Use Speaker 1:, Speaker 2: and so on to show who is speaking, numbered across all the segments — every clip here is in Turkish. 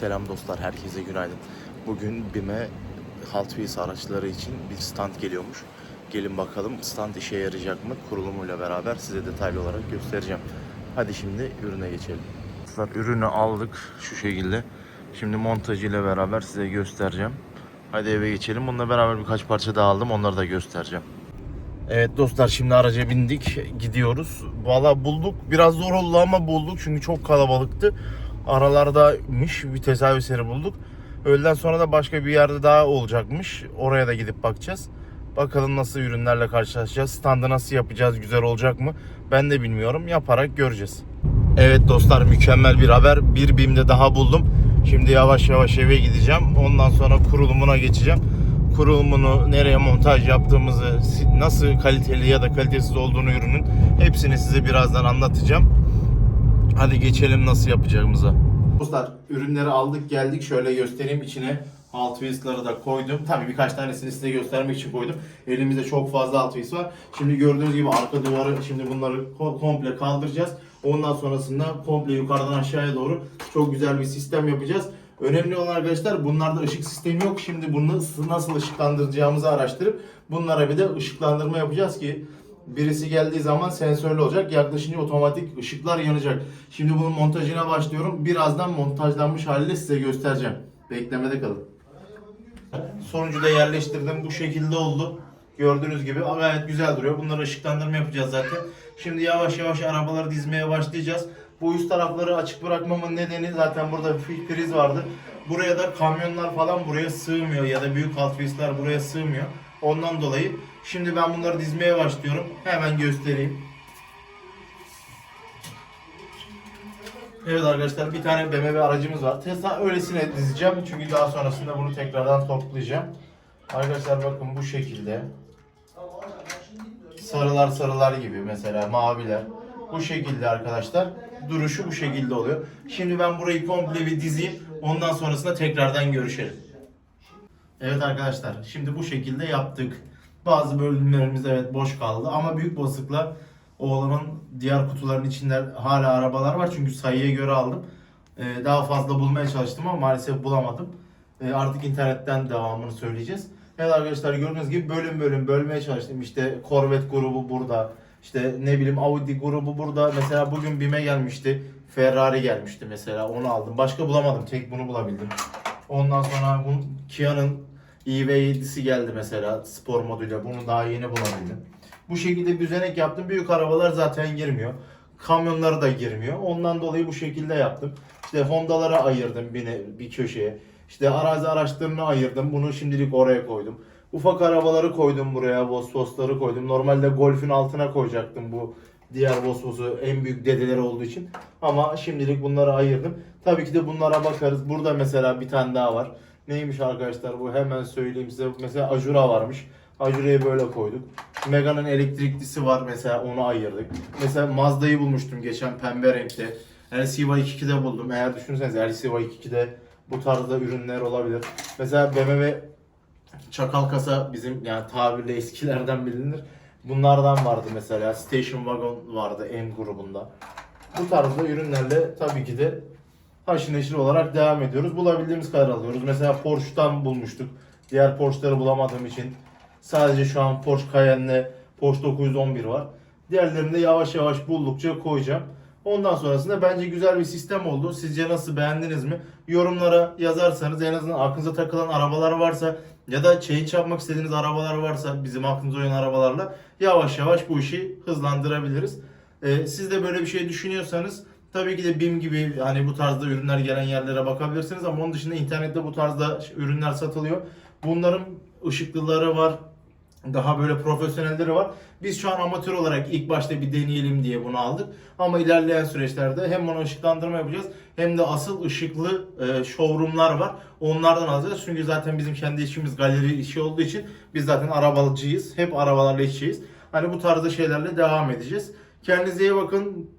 Speaker 1: Selam dostlar, herkese günaydın. Bugün BİM'e Hot Wheels araçları için bir stand geliyormuş. Gelin bakalım stand işe yarayacak mı? Kurulumuyla beraber size detaylı olarak göstereceğim. Hadi şimdi ürüne geçelim. Dostlar ürünü aldık şu şekilde. Şimdi montajıyla beraber size göstereceğim. Hadi eve geçelim. Bununla beraber birkaç parça daha aldım. Onları da göstereceğim. Evet dostlar şimdi araca bindik gidiyoruz. Valla bulduk biraz zor oldu ama bulduk çünkü çok kalabalıktı. Aralardaymış bir tesadüf eseri bulduk. Öğleden sonra da başka bir yerde daha olacakmış. Oraya da gidip bakacağız. Bakalım nasıl ürünlerle karşılaşacağız. Standı nasıl yapacağız? Güzel olacak mı? Ben de bilmiyorum. Yaparak göreceğiz. Evet dostlar mükemmel bir haber. Bir BİM'de daha buldum. Şimdi yavaş yavaş eve gideceğim. Ondan sonra kurulumuna geçeceğim kurulumunu, nereye montaj yaptığımızı, nasıl kaliteli ya da kalitesiz olduğunu ürünün hepsini size birazdan anlatacağım. Hadi geçelim nasıl yapacağımıza. Dostlar ürünleri aldık geldik şöyle göstereyim içine Wheels'ları da koydum. Tabii birkaç tanesini size göstermek için koydum. Elimizde çok fazla Wheels var. Şimdi gördüğünüz gibi arka duvarı şimdi bunları ko- komple kaldıracağız. Ondan sonrasında komple yukarıdan aşağıya doğru çok güzel bir sistem yapacağız. Önemli olan arkadaşlar bunlarda ışık sistemi yok. Şimdi bunu nasıl ışıklandıracağımızı araştırıp bunlara bir de ışıklandırma yapacağız ki birisi geldiği zaman sensörlü olacak. Yaklaşınca otomatik ışıklar yanacak. Şimdi bunun montajına başlıyorum. Birazdan montajlanmış haliyle size göstereceğim. Beklemede kalın. Sonucu da yerleştirdim. Bu şekilde oldu. Gördüğünüz gibi gayet güzel duruyor. Bunları ışıklandırma yapacağız zaten. Şimdi yavaş yavaş arabaları dizmeye başlayacağız. Bu üst tarafları açık bırakmamın nedeni zaten burada bir priz vardı. Buraya da kamyonlar falan buraya sığmıyor ya da büyük Wheels'lar buraya sığmıyor. Ondan dolayı şimdi ben bunları dizmeye başlıyorum. Hemen göstereyim. Evet arkadaşlar bir tane BMW aracımız var. Tesla öylesine dizeceğim çünkü daha sonrasında bunu tekrardan toplayacağım. Arkadaşlar bakın bu şekilde. Sarılar sarılar gibi mesela maviler. Bu şekilde arkadaşlar. Duruşu bu şekilde oluyor. Şimdi ben burayı komple bir dizeyim. Ondan sonrasında tekrardan görüşelim. Evet arkadaşlar şimdi bu şekilde yaptık. Bazı bölümlerimiz evet boş kaldı ama büyük basıkla oğlanın diğer kutuların içinde hala arabalar var çünkü sayıya göre aldım. Ee, daha fazla bulmaya çalıştım ama maalesef bulamadım. Ee, artık internetten devamını söyleyeceğiz. Evet arkadaşlar gördüğünüz gibi bölüm bölüm bölmeye çalıştım. İşte Corvette grubu burada. İşte ne bileyim Audi grubu burada. Mesela bugün BİM'e gelmişti. Ferrari gelmişti mesela onu aldım. Başka bulamadım. Tek bunu bulabildim. Ondan sonra bu Kia'nın EV7'si geldi mesela spor moduyla. Bunu daha yeni bulabildim. Bu şekilde düzenek yaptım. Büyük arabalar zaten girmiyor. Kamyonları da girmiyor. Ondan dolayı bu şekilde yaptım. İşte Honda'lara ayırdım bir, bir köşeye. İşte arazi araçlarını ayırdım. Bunu şimdilik oraya koydum. Ufak arabaları koydum buraya. Vosvosları koydum. Normalde Golf'ün altına koyacaktım bu diğer Vosvos'u en büyük dedeleri olduğu için. Ama şimdilik bunları ayırdım. Tabii ki de bunlara bakarız. Burada mesela bir tane daha var. Neymiş arkadaşlar bu hemen söyleyeyim size. Mesela Ajura varmış. Ajura'yı böyle koyduk. Mega'nın elektriklisi var mesela onu ayırdık. Mesela Mazda'yı bulmuştum geçen pembe renkte. LCY22'de buldum. Eğer düşünürseniz LCY22'de bu tarzda ürünler olabilir. Mesela BMW çakal kasa bizim yani tabirle eskilerden bilinir. Bunlardan vardı mesela. Station Wagon vardı M grubunda. Bu tarzda ürünlerle tabii ki de haşır neşir olarak devam ediyoruz. Bulabildiğimiz kadar alıyoruz. Mesela Porsche'dan bulmuştuk. Diğer Porsche'ları bulamadığım için sadece şu an Porsche Cayenne'le Porsche 911 var. Diğerlerini de yavaş yavaş buldukça koyacağım. Ondan sonrasında bence güzel bir sistem oldu. Sizce nasıl beğendiniz mi? Yorumlara yazarsanız en azından aklınıza takılan arabalar varsa ya da change yapmak istediğiniz arabalar varsa bizim aklımıza uyan arabalarla yavaş yavaş bu işi hızlandırabiliriz. Ee, siz de böyle bir şey düşünüyorsanız tabii ki de BİM gibi hani bu tarzda ürünler gelen yerlere bakabilirsiniz ama onun dışında internette bu tarzda ürünler satılıyor. Bunların ışıklıları var, daha böyle profesyonelleri var. Biz şu an amatör olarak ilk başta bir deneyelim diye bunu aldık. Ama ilerleyen süreçlerde hem onu ışıklandırma yapacağız hem de asıl ışıklı e, showroomlar var. Onlardan alacağız. Çünkü zaten bizim kendi işimiz galeri işi olduğu için biz zaten arabalıcıyız. Hep arabalarla işçiyiz. Hani bu tarzda şeylerle devam edeceğiz. Kendinize iyi bakın.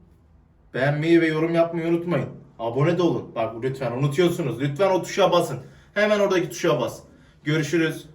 Speaker 1: Beğenmeyi ve yorum yapmayı unutmayın. Abone de olun. Bak lütfen unutuyorsunuz. Lütfen o tuşa basın. Hemen oradaki tuşa bas. Görüşürüz.